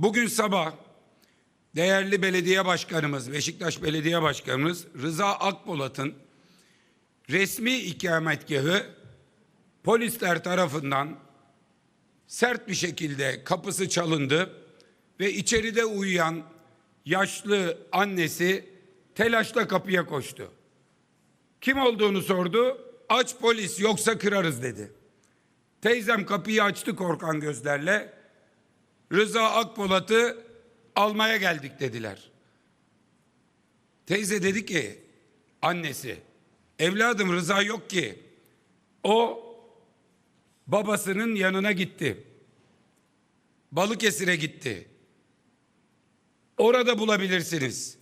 Bugün sabah değerli belediye başkanımız, Beşiktaş Belediye Başkanımız Rıza Akpolat'ın resmi ikametgahı polisler tarafından sert bir şekilde kapısı çalındı ve içeride uyuyan yaşlı annesi telaşla kapıya koştu. Kim olduğunu sordu. Aç polis yoksa kırarız dedi. Teyzem kapıyı açtı korkan gözlerle. Rıza Akpolat'ı almaya geldik dediler. Teyze dedi ki annesi evladım Rıza yok ki. O babasının yanına gitti. Balıkesir'e gitti. Orada bulabilirsiniz.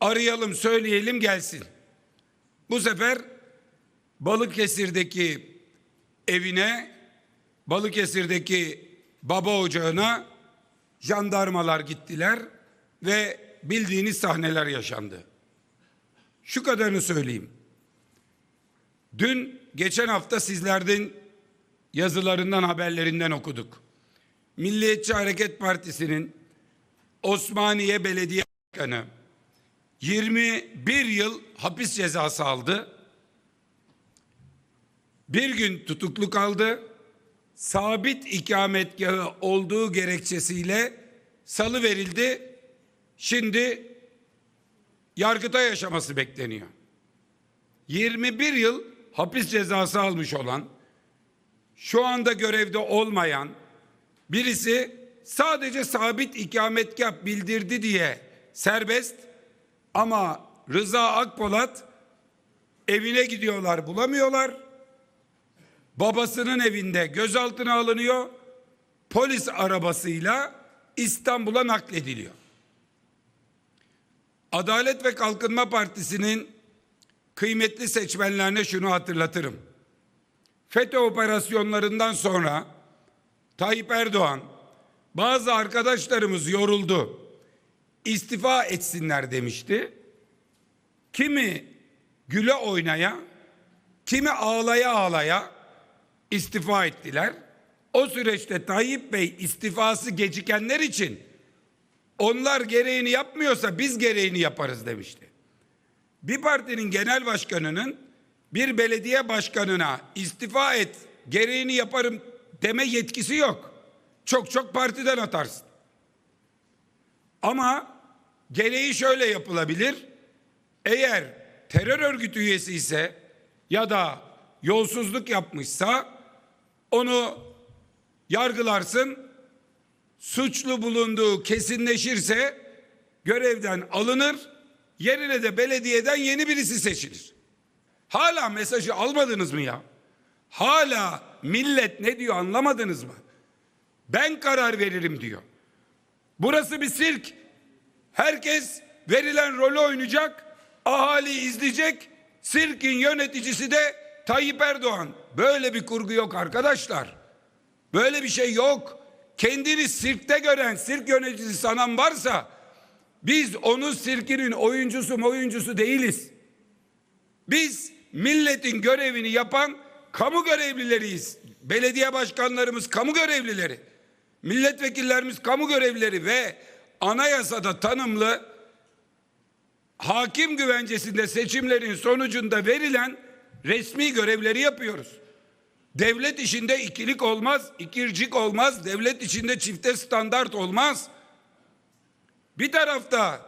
Arayalım, söyleyelim gelsin. Bu sefer Balıkesir'deki evine, Balıkesir'deki baba ocağına jandarmalar gittiler ve bildiğiniz sahneler yaşandı. Şu kadarını söyleyeyim. Dün geçen hafta sizlerden yazılarından haberlerinden okuduk. Milliyetçi Hareket Partisi'nin Osmaniye Belediye Başkanı 21 yıl hapis cezası aldı. Bir gün tutuklu kaldı. Sabit ikametgahı olduğu gerekçesiyle salı verildi. Şimdi yargıta yaşaması bekleniyor. 21 yıl hapis cezası almış olan, şu anda görevde olmayan birisi sadece sabit ikametgah bildirdi diye serbest ama Rıza Akpolat evine gidiyorlar bulamıyorlar. Babasının evinde gözaltına alınıyor. Polis arabasıyla İstanbul'a naklediliyor. Adalet ve Kalkınma Partisi'nin kıymetli seçmenlerine şunu hatırlatırım. FETÖ operasyonlarından sonra Tayyip Erdoğan bazı arkadaşlarımız yoruldu. İstifa etsinler demişti. Kimi güle oynaya, kimi ağlaya ağlaya istifa ettiler. O süreçte Tayyip Bey istifası gecikenler için onlar gereğini yapmıyorsa biz gereğini yaparız demişti. Bir partinin genel başkanının bir belediye başkanına istifa et, gereğini yaparım deme yetkisi yok. Çok çok partiden atarsın. Ama gereği şöyle yapılabilir. Eğer terör örgütü üyesi ise ya da yolsuzluk yapmışsa onu yargılarsın. Suçlu bulunduğu kesinleşirse görevden alınır. Yerine de belediyeden yeni birisi seçilir. Hala mesajı almadınız mı ya? Hala millet ne diyor anlamadınız mı? Ben karar veririm diyor. Burası bir sirk. Herkes verilen rolü oynayacak. Ahali izleyecek. Sirkin yöneticisi de Tayyip Erdoğan. Böyle bir kurgu yok arkadaşlar. Böyle bir şey yok. Kendini sirkte gören, sirk yöneticisi sanan varsa biz onun sirkinin oyuncusu oyuncusu değiliz. Biz milletin görevini yapan kamu görevlileriyiz. Belediye başkanlarımız kamu görevlileri. Milletvekillerimiz kamu görevlileri ve anayasada tanımlı hakim güvencesinde seçimlerin sonucunda verilen resmi görevleri yapıyoruz. Devlet işinde ikilik olmaz, ikircik olmaz, devlet içinde çifte standart olmaz. Bir tarafta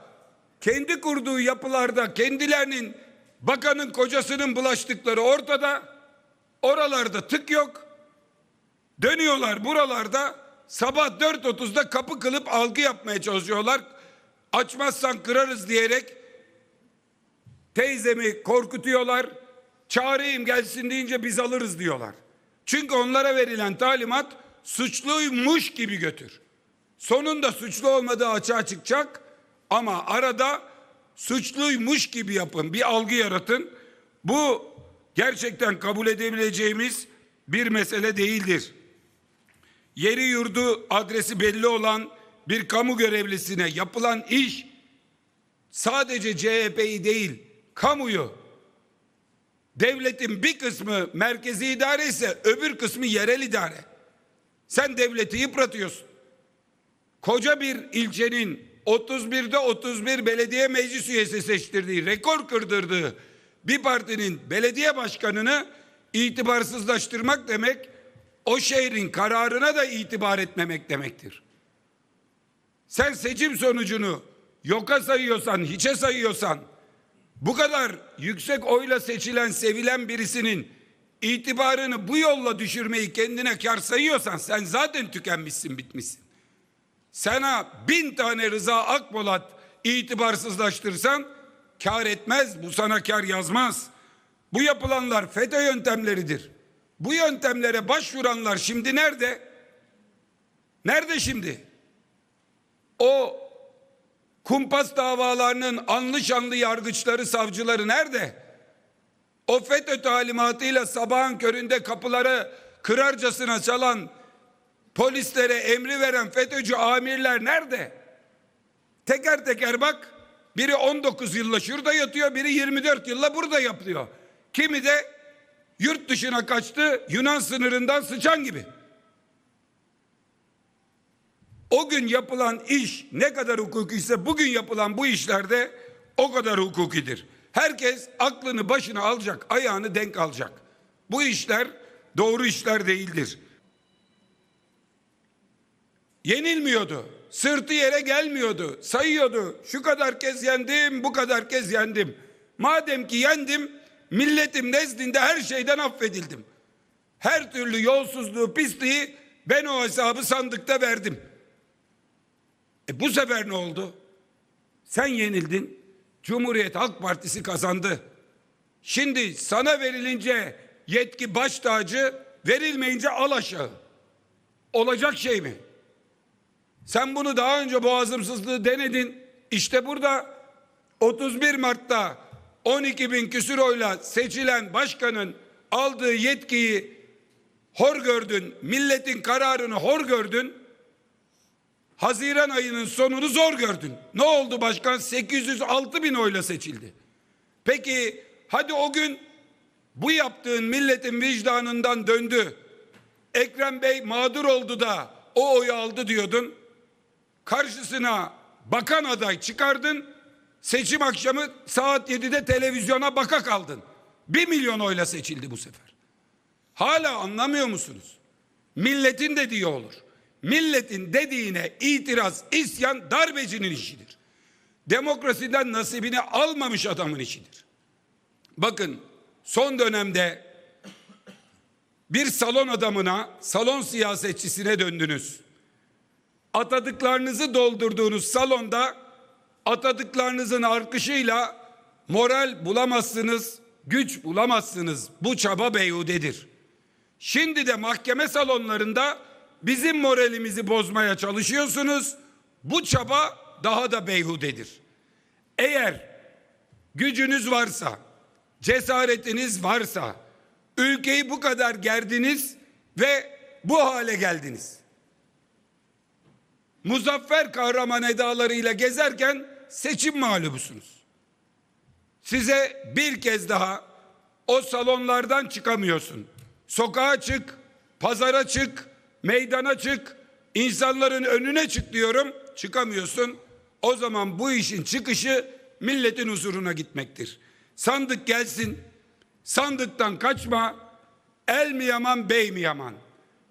kendi kurduğu yapılarda kendilerinin bakanın kocasının bulaştıkları ortada. Oralarda tık yok. Dönüyorlar buralarda sabah 4.30'da kapı kılıp algı yapmaya çalışıyorlar. Açmazsan kırarız diyerek teyzemi korkutuyorlar. Çağırayım gelsin deyince biz alırız diyorlar. Çünkü onlara verilen talimat suçluymuş gibi götür. Sonunda suçlu olmadığı açığa çıkacak ama arada suçluymuş gibi yapın. Bir algı yaratın. Bu gerçekten kabul edebileceğimiz bir mesele değildir. Yeri yurdu adresi belli olan bir kamu görevlisine yapılan iş sadece CHP'yi değil kamuyu devletin bir kısmı merkezi idare ise öbür kısmı yerel idare. Sen devleti yıpratıyorsun. koca bir ilçenin 31'de 31 belediye meclis üyesi seçtirdiği, rekor kırdırdığı bir partinin belediye başkanını itibarsızlaştırmak demek o şehrin kararına da itibar etmemek demektir. Sen seçim sonucunu yoka sayıyorsan, hiçe sayıyorsan bu kadar yüksek oyla seçilen, sevilen birisinin itibarını bu yolla düşürmeyi kendine kar sayıyorsan sen zaten tükenmişsin, bitmişsin. Sana bin tane Rıza Akpolat itibarsızlaştırsan kar etmez, bu sana kar yazmaz. Bu yapılanlar FETÖ yöntemleridir. Bu yöntemlere başvuranlar şimdi nerede? Nerede şimdi? O kumpas davalarının anlı şanlı yargıçları, savcıları nerede? O FETÖ talimatıyla sabahın köründe kapıları kırarcasına çalan polislere emri veren FETÖ'cü amirler nerede? Teker teker bak. Biri 19 yılla şurada yatıyor, biri 24 yılla burada yapıyor. Kimi de yurt dışına kaçtı, Yunan sınırından sıçan gibi. O gün yapılan iş ne kadar hukuki ise bugün yapılan bu işlerde o kadar hukukidir. Herkes aklını başına alacak, ayağını denk alacak. Bu işler doğru işler değildir. Yenilmiyordu. Sırtı yere gelmiyordu. Sayıyordu. Şu kadar kez yendim, bu kadar kez yendim. Madem ki yendim, milletim nezdinde her şeyden affedildim. Her türlü yolsuzluğu, pisliği ben o hesabı sandıkta verdim. E bu sefer ne oldu? Sen yenildin. Cumhuriyet Halk Partisi kazandı. Şimdi sana verilince yetki baş tacı, verilmeyince al aşağı. Olacak şey mi? Sen bunu daha önce boğazımsızlığı denedin. İşte burada 31 Mart'ta 12 bin küsür oyla seçilen başkanın aldığı yetkiyi hor gördün. Milletin kararını hor gördün. Haziran ayının sonunu zor gördün. Ne oldu başkan? 806 bin oyla seçildi. Peki hadi o gün bu yaptığın milletin vicdanından döndü. Ekrem Bey mağdur oldu da o oyu aldı diyordun. Karşısına bakan aday çıkardın. Seçim akşamı saat 7'de televizyona baka kaldın. Bir milyon oyla seçildi bu sefer. Hala anlamıyor musunuz? Milletin dediği olur. Milletin dediğine itiraz, isyan darbecinin işidir. Demokrasiden nasibini almamış adamın işidir. Bakın son dönemde bir salon adamına, salon siyasetçisine döndünüz. Atadıklarınızı doldurduğunuz salonda atadıklarınızın arkışıyla moral bulamazsınız, güç bulamazsınız. Bu çaba beyhudedir. Şimdi de mahkeme salonlarında bizim moralimizi bozmaya çalışıyorsunuz. Bu çaba daha da beyhudedir. Eğer gücünüz varsa, cesaretiniz varsa, ülkeyi bu kadar gerdiniz ve bu hale geldiniz. Muzaffer kahraman edalarıyla gezerken seçim mağlubusunuz. Size bir kez daha o salonlardan çıkamıyorsun. Sokağa çık, pazara çık, meydana çık, insanların önüne çık diyorum. Çıkamıyorsun. O zaman bu işin çıkışı milletin huzuruna gitmektir. Sandık gelsin. Sandıktan kaçma. El mi yaman, bey mi yaman?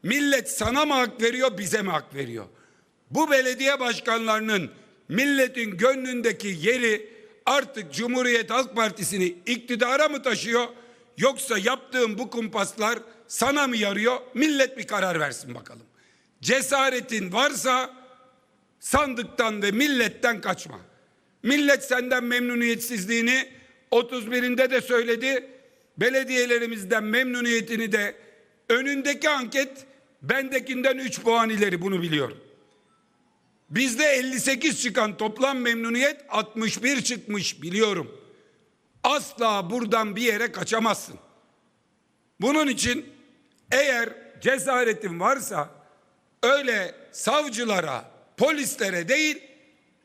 Millet sana mı hak veriyor, bize mi hak veriyor? Bu belediye başkanlarının milletin gönlündeki yeri artık Cumhuriyet Halk Partisi'ni iktidara mı taşıyor yoksa yaptığım bu kumpaslar sana mı yarıyor? Millet bir karar versin bakalım. Cesaretin varsa sandıktan ve milletten kaçma. Millet senden memnuniyetsizliğini 31'inde de söyledi. Belediyelerimizden memnuniyetini de önündeki anket bendekinden 3 puan ileri bunu biliyorum. Bizde 58 çıkan toplam memnuniyet 61 çıkmış biliyorum. Asla buradan bir yere kaçamazsın. Bunun için eğer cesaretin varsa öyle savcılara, polislere değil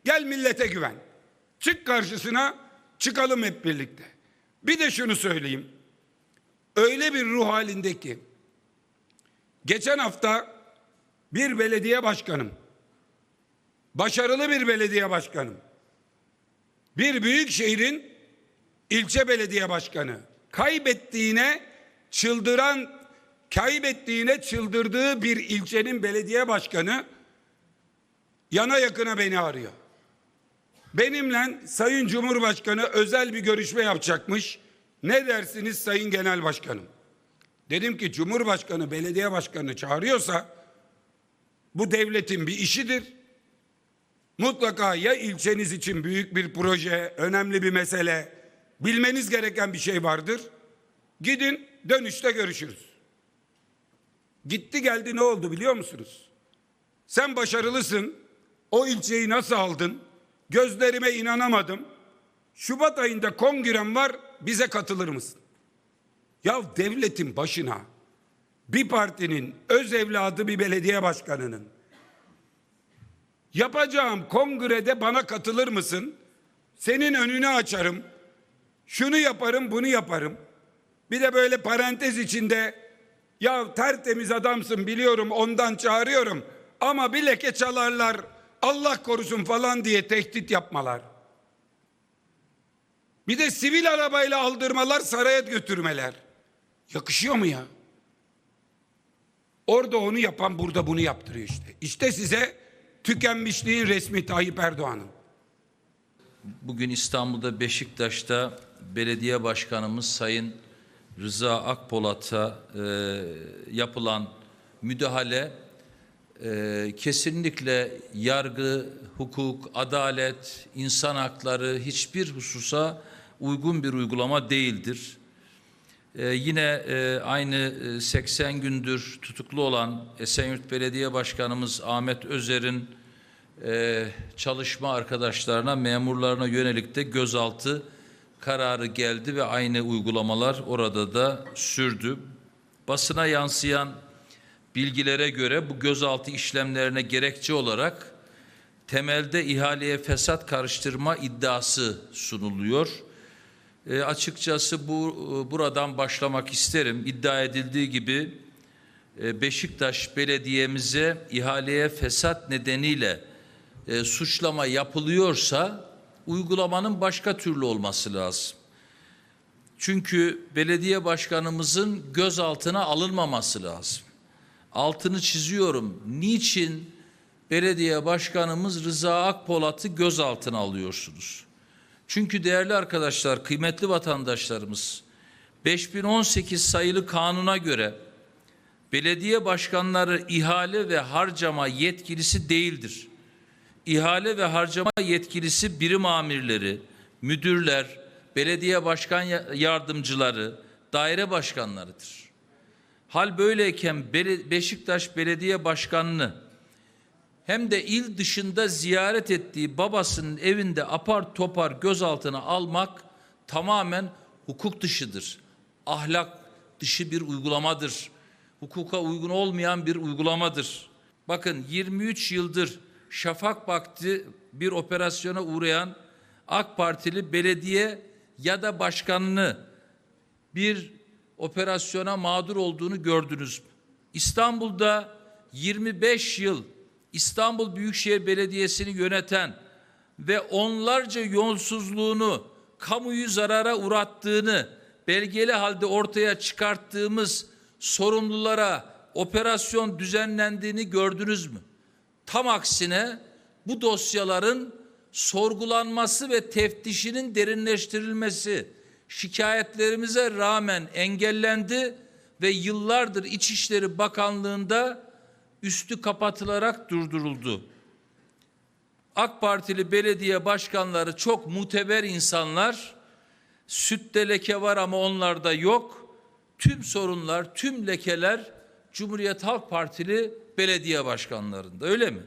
gel millete güven. Çık karşısına çıkalım hep birlikte. Bir de şunu söyleyeyim. Öyle bir ruh halindeki geçen hafta bir belediye başkanım başarılı bir belediye başkanım. Bir büyük şehrin ilçe belediye başkanı kaybettiğine çıldıran kaybettiğine çıldırdığı bir ilçenin belediye başkanı yana yakına beni arıyor. Benimle Sayın Cumhurbaşkanı özel bir görüşme yapacakmış. Ne dersiniz Sayın Genel Başkanım? Dedim ki Cumhurbaşkanı belediye başkanını çağırıyorsa bu devletin bir işidir. Mutlaka ya ilçeniz için büyük bir proje, önemli bir mesele, bilmeniz gereken bir şey vardır. Gidin dönüşte görüşürüz. Gitti geldi ne oldu biliyor musunuz? Sen başarılısın. O ilçeyi nasıl aldın? Gözlerime inanamadım. Şubat ayında kongrem var bize katılır mısın? Ya devletin başına bir partinin öz evladı bir belediye başkanının yapacağım kongrede bana katılır mısın? Senin önünü açarım. Şunu yaparım, bunu yaparım. Bir de böyle parantez içinde ya tertemiz adamsın biliyorum ondan çağırıyorum ama bir leke çalarlar Allah korusun falan diye tehdit yapmalar. Bir de sivil arabayla aldırmalar saraya götürmeler. Yakışıyor mu ya? Orada onu yapan burada bunu yaptırıyor işte. İşte size tükenmişliğin resmi Tayyip Erdoğan'ın. Bugün İstanbul'da Beşiktaş'ta belediye başkanımız Sayın Rıza Akpolat'a e, yapılan müdahale e, kesinlikle yargı, hukuk, adalet, insan hakları hiçbir hususa uygun bir uygulama değildir. Ee, yine e, aynı e, 80 gündür tutuklu olan Esenyurt Belediye Başkanımız Ahmet Özer'in e, çalışma arkadaşlarına, memurlarına yönelik de gözaltı kararı geldi ve aynı uygulamalar orada da sürdü. Basına yansıyan bilgilere göre bu gözaltı işlemlerine gerekçe olarak temelde ihaleye fesat karıştırma iddiası sunuluyor. E, açıkçası bu e, buradan başlamak isterim. İddia edildiği gibi e, Beşiktaş Belediye'mize ihaleye fesat nedeniyle e, suçlama yapılıyorsa uygulamanın başka türlü olması lazım. Çünkü belediye başkanımızın gözaltına alınmaması lazım. Altını çiziyorum. Niçin belediye başkanımız Rıza Akpolat'ı gözaltına alıyorsunuz? Çünkü değerli arkadaşlar, kıymetli vatandaşlarımız 5018 sayılı kanuna göre belediye başkanları ihale ve harcama yetkilisi değildir. İhale ve harcama yetkilisi birim amirleri, müdürler, belediye başkan yardımcıları, daire başkanlarıdır. Hal böyleyken Beşiktaş Belediye Başkanı'nı hem de il dışında ziyaret ettiği babasının evinde apar topar gözaltına almak tamamen hukuk dışıdır. Ahlak dışı bir uygulamadır. Hukuka uygun olmayan bir uygulamadır. Bakın 23 yıldır şafak vakti bir operasyona uğrayan AK Partili belediye ya da başkanını bir operasyona mağdur olduğunu gördünüz mü? İstanbul'da 25 yıl İstanbul Büyükşehir Belediyesi'ni yöneten ve onlarca yolsuzluğunu kamuyu zarara uğrattığını belgeli halde ortaya çıkarttığımız sorumlulara operasyon düzenlendiğini gördünüz mü? Tam aksine bu dosyaların sorgulanması ve teftişinin derinleştirilmesi şikayetlerimize rağmen engellendi ve yıllardır İçişleri Bakanlığı'nda üstü kapatılarak durduruldu. AK Partili belediye başkanları çok muteber insanlar. Sütte leke var ama onlarda yok. Tüm sorunlar, tüm lekeler Cumhuriyet Halk Partili belediye başkanlarında öyle mi?